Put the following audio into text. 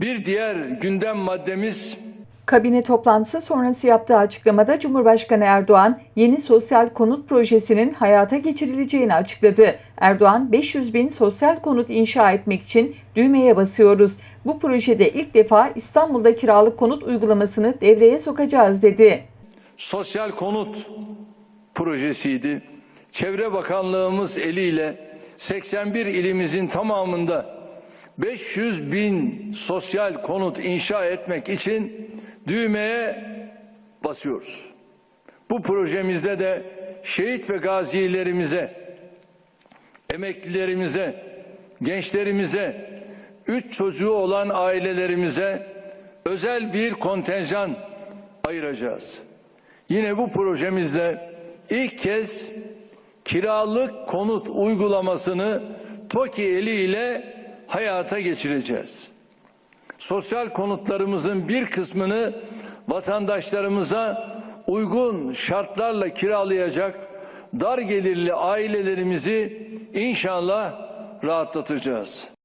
Bir diğer gündem maddemiz Kabine toplantısı sonrası yaptığı açıklamada Cumhurbaşkanı Erdoğan yeni sosyal konut projesinin hayata geçirileceğini açıkladı. Erdoğan 500 bin sosyal konut inşa etmek için düğmeye basıyoruz. Bu projede ilk defa İstanbul'da kiralık konut uygulamasını devreye sokacağız dedi. sosyal konut projesiydi. Çevre Bakanlığımız eliyle 81 ilimizin tamamında 500 bin sosyal konut inşa etmek için düğmeye basıyoruz. Bu projemizde de şehit ve gazilerimize, emeklilerimize, gençlerimize, üç çocuğu olan ailelerimize özel bir kontenjan ayıracağız. Yine bu projemizle ilk kez kiralık konut uygulamasını TOKİ eliyle hayata geçireceğiz. Sosyal konutlarımızın bir kısmını vatandaşlarımıza uygun şartlarla kiralayacak dar gelirli ailelerimizi inşallah rahatlatacağız.